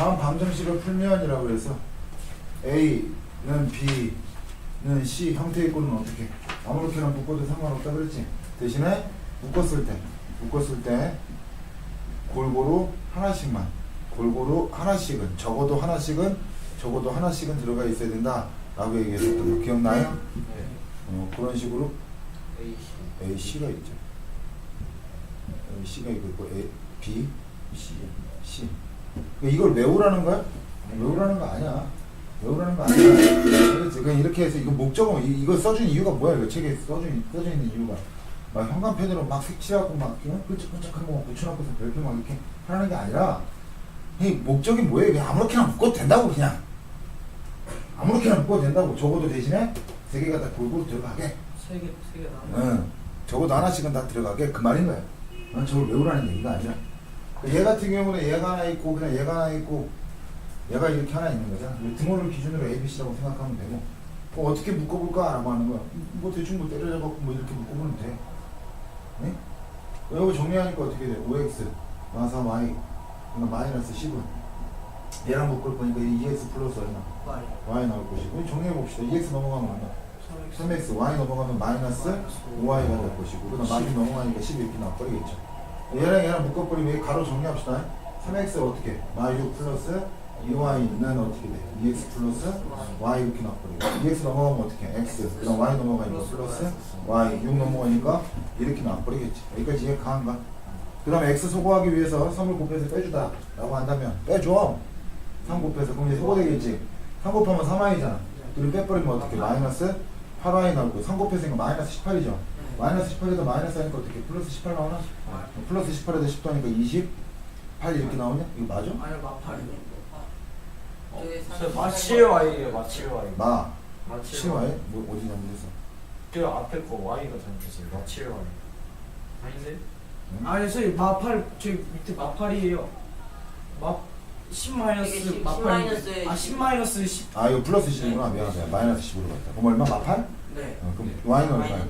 다음 방정식을 풀면이라고 해서 A는 B는 C 형태의 꼴은 어떻게? 아무렇게나 묶어도 상관없다 그랬지? 대신에 묶었을 때 묶었을 때 골고루 하나씩만 골고루 하나씩은 적어도 하나씩은 적어도 하나씩은 들어가 있어야 된다 라고 얘기했었던 거 기억나요? 네. 어, 그런 식으로 A C가 있죠. A, C가 있고 A, B, C, C 이걸 외우라는 거야? 외우라는 거 아니야. 외우라는 거 아니야. 그렇지 그냥 이렇게 해서 이거 목적은 이- 이거 써준 이유가 뭐야? 이거 책에 써준, 써져 있는 이유가. 막 현관펜으로 막 색칠하고 막 그냥 끈적끈적한 거막 붙여놓고서 별표 막 이렇게 하는 게 아니라 이 목적이 뭐예요? 그냥 아무렇게나 묶어도 된다고 그냥. 아무렇게나 묶어도 된다고. 적어도 대신에 세 개가 다 골고루 들어가게. 세개 세개 나와. 응. 적어도 하나씩은 다 들어가게. 그 말인 거야. 난 저걸 외우라는 얘기가 아니라. 그 얘 같은 경우는 얘가 하나 있고 그냥 얘가 하나 있고 얘가 이렇게 하나 있는 거잖아 이 등호를 기준으로 A, B, C라고 생각하면 되고 뭐 어떻게 묶어볼까? 라고 하는 거야 뭐 대충 뭐 때려잡고 뭐 이렇게 묶어보면 돼 네? 이거 정리하니까 어떻게 돼? 5x 마사 y 그러니까 마이너스 10은 얘랑 묶을 거니까 2x 플러스 얼마? Y. y 나올 것이고 정리해 봅시다 2x 넘어가면 얼마? 3x y 넘어가면 마이너스 5y가 될 것이고 그다음 마이너스 넘어가니까 10 이렇게 나버리겠죠 얘랑 얘랑 묶어버리면 이 가로 정리합시다. 3x 어떻게? y6 플러스 2y는 어떻게 돼? 2x 플러스 y 이렇게 나버리고. 2x 넘어가면 어떻게? x 그다음 y 넘어가니까 플러스 y 6 넘어가니까 이렇게 나버리겠지. 여기까지 이해 가한가? 그 다음에 x 소거하기 위해서 3을 곱해서 빼주다. 라고 한다면 빼줘. 3 곱해서. 그럼 이제 소거되겠지? 3 곱하면 3y잖아. 그리고 빼버리면 어떻게? 마이너스 8y 나오고 3 곱해서 마이너스 18이죠 마이너스 18에다 마이너스 하니까 어떻게? 플러스 18 나오나? 플러스 18에다 10 더하니까 28 이렇게 나오냐? 이거 맞아? 아니 마팔이. 어, 저 마칠 Y예요 마칠 Y. 마 마칠 7y? 뭐 어디 잘못했어? 그 앞에 거 Y가 잘못했어요. 마칠 Y. 아닌데? 응? 아니 선생님 마팔 저기 밑에 마팔이에요. 마10 마이너스 이게 마이너스에 아10 마이너스 10 아 이거 플러스 10이구나 미안하다 마이너스 10으로 갔다 그럼 얼마? 마팔? 네. 어, 그럼 y는 얼마야?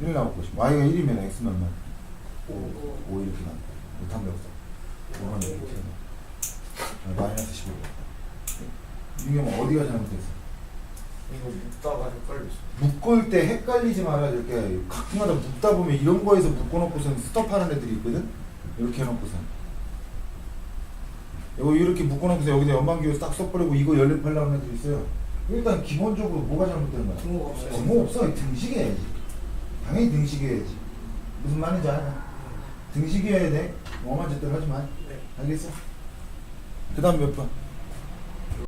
Y는 일. 1 1 나올 것이고 y가 1이면 x는 얼마? 5, 오. 5 이렇게 나온다 못한 게 없어 5만 이렇게 나 마이너스 15 이게 뭐 어디가 잘못됐어? 이거 묶다가 헷갈렸어. 묶을 때 헷갈리지 말아야 될 게 가끔가다 묶다 보면 이런 거에서 묶어놓고선 스톱하는 애들이 있거든? 이렇게 해놓고선 이거 이렇게 묶어놓고서 여기다 연방기호 딱 써버리고 이거 연립하려는 애들 있어요 일단 기본적으로 뭐가 잘못된 거야? 등호가 없어 등식해야지 당연히 등식해야지 무슨 말인지 알아? 등식해야 돼 엄한 짓들 하지 마 네. 알겠어? 그 다음 몇 번?